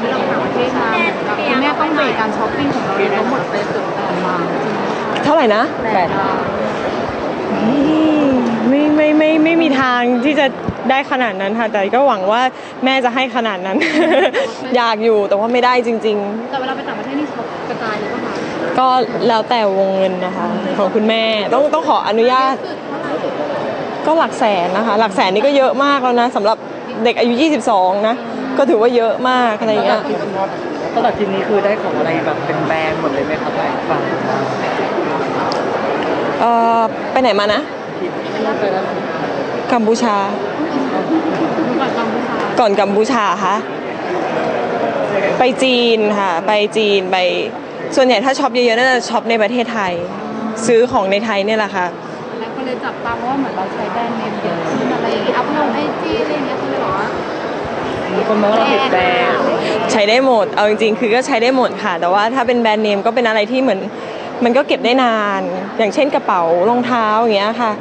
ที่เราไปต่างประเทศมาคุณแม่ต้องเบรกการช้อปปิ้งของเราเลยทั้งหมดไปเกือบแปดล้านจริงไหมคะเท่าไหร่นะแปดล้านไม่ไม่ไม่ไม่มีทางที่จะได้ขนาดนั้นค่ะ แต่ก็หวังว่าแม่จะให้ขนาดนั้น อยากอยู่แต่ว่าไม่ได้จริงแต่เวลาไปต่างประเทศนี่ช็อปกระจายเลยป่ะคะๆก็แล้วแต่วงเงินนะคะ ของคุณแม่ต้องต้องขออนุญาต ก็หลักแสนนะคะ หลักแสนนี่ก็เยอะมากแล้วนะสำหรับเด็กอายุ 22 นะ ก็ถือว่าเยอะมากอะไรอย่างเงี้ยตลอดทีนี้คือได้ของอะไรแบบเป็นแบรนด์หมดเลยไหมครับฝั่งเอ่อไปไหนมานะกัมพูชา ก่อนกัมพูชาก่อนกัมพูชาคะไปจีนค่ะ ไปจีนไปส่วนใหญ่ถ้าช็อปเยอะๆน่าจะช็อปในประเทศไทย ซื้อของในไทยเนี่ยแหละค่ะแล้วก็เลยจับตามว่าเหมือนเราใช้แบรนด์เนมเยอะขึ้นอะไรอย่างเงี้ยอัพลงไอจีอะไรอย่างเงี้ยก็เลยบอกว่ามี คนมองว่าเราติดแบรนด์ใช้ได้หมด เอาจริงๆ คือก็ใช้ได้หมดค่ะ แต่ว่าถ้าเป็นแบรนด์เนมก็เป็นอะไรที่เหมือนมันก็เก็บได้นาน อย่างเช่นกระเป๋ารองเท้าอย่างเงี้ยค่ะ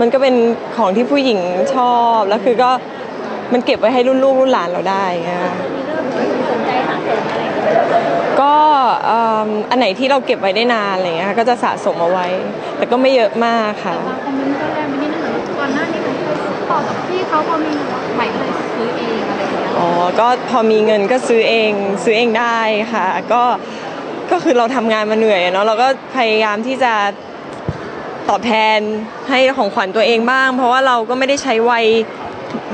มันก็เป็นของที่ผู้หญิงชอบ แล้วคือก็มันเก็บไว้ให้รุ่นลูกรุ่นหลานเราได้ไงคะก็เอิ่มอันไหนที่เราเก็บไว้ได้นานอะไรเงี้ยก็จะสะสมเอาไว้ แต่ก็ไม่เยอะมากค่ะบาคอมเมนต์ก็แรงไปนิดนึงก่อนหน้านี้เหมือนเคยต่อจากพี่เขาพอมีใหม่ก็เลยซื้อเอง อะไรอย่างเงี้ยอ๋อ ก็พอมีเงินก็ซื้อเองซื้อเองได้ค่ะ ก็ก็คือเราทำงานมาเหนื่อยอะเนาะเราก็พยายามที่จะตอบแทนให้ของขวัญตัวเองบ้าง เพราะว่าเราก็ไม่ได้ใช้วัย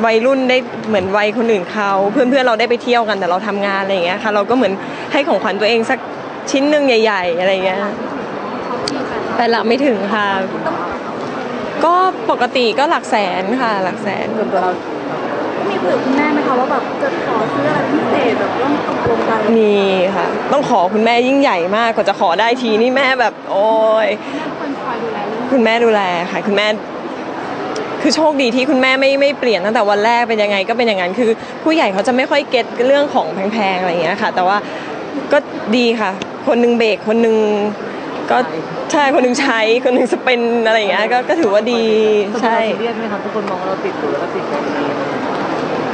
วัยรุ่นได้เหมือนวัยคนอื่นเขาเพื่อนเพื่อนๆเราได้ไปเที่ยวกันแต่เราทำงานอะไรอย่างเงี้ยค่ะ เราก็เหมือนให้ของขวัญตัวเองสักชิ้นหนึ่งใหญ่ ๆ อะไรอย่างเงี้ยเขาพี่กันแต่ละไม่ถึงค่ะ ก็ปกติก็หลักแสนค่ะ หลักแสน ส่วนตัวเรา มีคุยกับคุณแม่ไหมคะว่าแบบจะขอซื้ออะไรพิเศษแบบต้องตกลงกันมีค่ะ ต้องขอคุณแม่ยิ่งใหญ่มากกว่าจะขอได้ทีนี่แม่แบบ โอ้ยคนคอยดูแลลูกคุณแม่ดูแลค่ะ คุณแม่ คือโชคดีที่คุณแม่ไม่ไม่เปลี่ยนตั้งแต่วันแรกเป็นยังไงก็เป็นอย่างนั้นคือ ผู้ใหญ่เขาจะไม่ค่อยเก็ตเรื่องของแพงๆอะไรอย่างเงี้ยค่ะ แต่ว่าก็ดีค่ะ คนหนึงเบรกคนหนึงก็ใช่คนหนึงใช้คนหนึงสเปนอะไรอย่างเงี้ยก็ก็ถือว่าดีใช่ ซีเรียสไหมครับทุกคนมองว่าเราติดหรือว่าเราติดแบรนด์เนม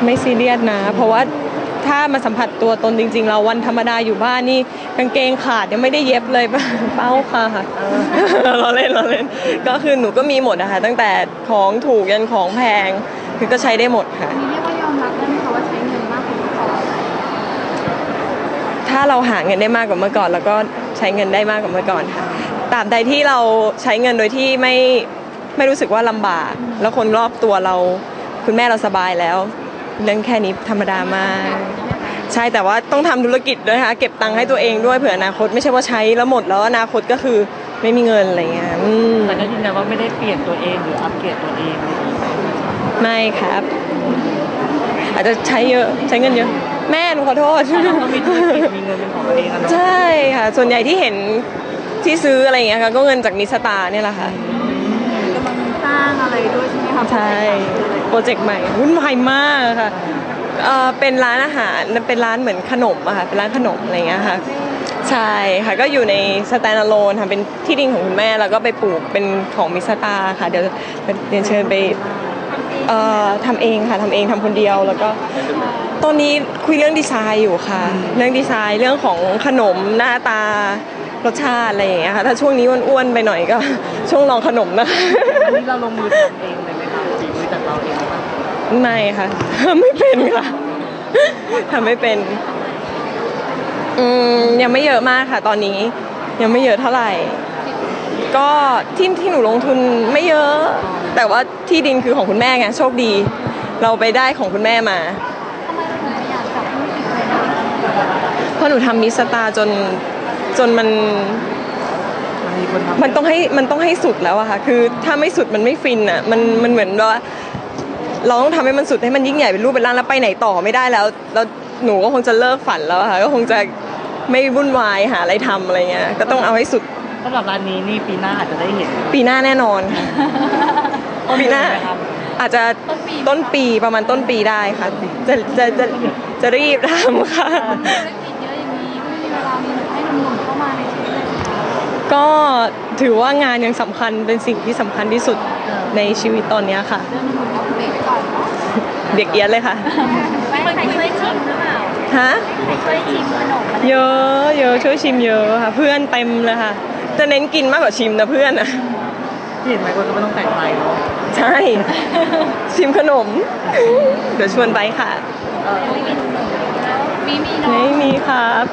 ไม่ซีเรียสนะ เพราะว่าถ้ามาสัมผัสตัวตนจริง ๆ เราวันธรรมดาอยู่บ้านนี่กางเกงขาดยังไม่ได้เย็บเลยเป้าค่ะเราเล่นเราเล่นก็คือหนูก็มีหมดนะคะตั้งแต่ของถูกยันของแพงคือก็ใช้ได้หมดค่ะมีเรียกว่ายอมรับได้ไหมคะว่าใช้เงินมากกว่าเมื่อก่อนถ้าเราหาเงินได้มากกว่าเมื่อก่อน แล้วก็ใช้เงินได้มากกว่าเมื่อก่อนค่ะตราบใดที่เราใช้เงินโดยที่ไม่ไม่รู้สึกว่าลำบาก แล้วคนรอบตัวเราคุณแม่เราสบายแล้ว เรื่องแค่นี้ธรรมดามาก ใช่แต่ว่าต้องทำธุรกิจด้วยนะคะเก็บตังค์ให้ตัวเองด้วยเผื่ออนาคตไม่ใช่ว่าใช้แล้วหมดแล้วอนาคตก็คือไม่มีเงินอะไรเงี้ยอืมแต่ก็ยืนยันว่าไม่ได้เปลี่ยนตัวเองหรืออัปเกรดตัวเองไม่ครับ อาจจะใช้เยอะใช้เงินเยอะแม่หนูขอโทษเรามีธุรกิจมีเงินเป็นของตัวเองอะเนาะใช่ค่ะ ส่วนใหญ่ที่เห็นที่ซื้ออะไรเงี้ยค่ะก็เงินจากมิสตาร์เนี่ยแหละค่ะกำลังสร้างอะไรด้วยใช่ไหมคะใช่ โปรเจกต์ใหม่วุ่นวายมากค่ะเป็นร้านอาหารเป็นร้านเหมือนขนมอะค่ะเป็นร้านขนมอะไรเงี้ยค่ะใช่ค่ะก็อยู่ในสแตนด์ a โลนค่ะเป็นที่ดินของคุณแม่แล้วก็ไปปลูกเป็นของมิสตาค่ะเดี๋ยวเรียนเชิญไปทำเองค่ะทำเองทำคนเดียวแล้วก็ตอนนี้คุยเรื่องดีไซน์อยู่ค่ะ เรื่องดีไซน์เรื่องของขนมหน้าตารสชาติอะไรอย่างเงี้ยค่ะถ้าช่วงนี้อ้วนๆไปหน่อยก็ ช่วงลองขนมนะคะอันนี้เราลงมือทำเองเลย ไม่ค่ะไม่เป็นค่ะทำไม่เป็น อืมยังไม่เยอะมากค่ะ ตอนนี้ ยังไม่เยอะเท่าไหร่ ก็ที่ที่หนูลงทุนไม่เยอะ แต่ว่าที่ดินคือของคุณแม่ไงโชคดี เราไปได้ของคุณแม่มาทำไมเราถึงอยากจับธุรกิจเลยนะเพราะหนูทำมิสตาร์จนจนมันมันมีคนทำมันต้องให้มันต้องให้สุดแล้วอะค่ะ คือถ้าไม่สุดมันไม่ฟินอะมันมันเหมือนว่า เราต้องทำให้มันสุดให้มันยิ่งใหญ่เป็นรูปเป็นร่างแล้วไปไหนต่อไม่ได้แล้วแล้วหนูก็คงจะเลิกฝันแล้วอะค่ะก็คงจะไม่วุ่นวายหาอะไรทำอะไรเงี้ยก็ต้องเอาให้สุดสำหรับร้านนี้นี่ปีหน้าอาจจะได้เห็น ปีหน้าแน่นอนค่ะปีหน้าต้เดือไหมครับอาจจะต้นปีประมาณต้นปีได้ค่ะ จะจะจะจะรีบทำค่ะธุรกิจเยอะอย่างนี้ไม่มีเวลามีให้หนุ่มๆเข้ามาในชีวิตเลยค่ะก็ถือว่างานยังสำคัญเป็นสิ่งที่สำคัญที่สุดในชีวิตตอนเนี้ยค่ะ เรื่องหนุ่มๆก็เบรกไว้ก่อนเนาะเด็กเอียดเลยค่ะไม่ใครช่วยชิมหรือเปล่าฮะช่วยชิมขนมอะไรเยอะเยอะช่วยชิมเยอะค่ะ เพื่อนเต็มเลยค่ะ จะเน้นกินมากกว่าชิมนะเพื่อนอะที่เห็นไหมคนก็ไม่ต้องแต่งไทยเนาะใช่ ชิมขนม เดี๋ยวชวนไปค่ะมีมีเนาะไม่มีครับ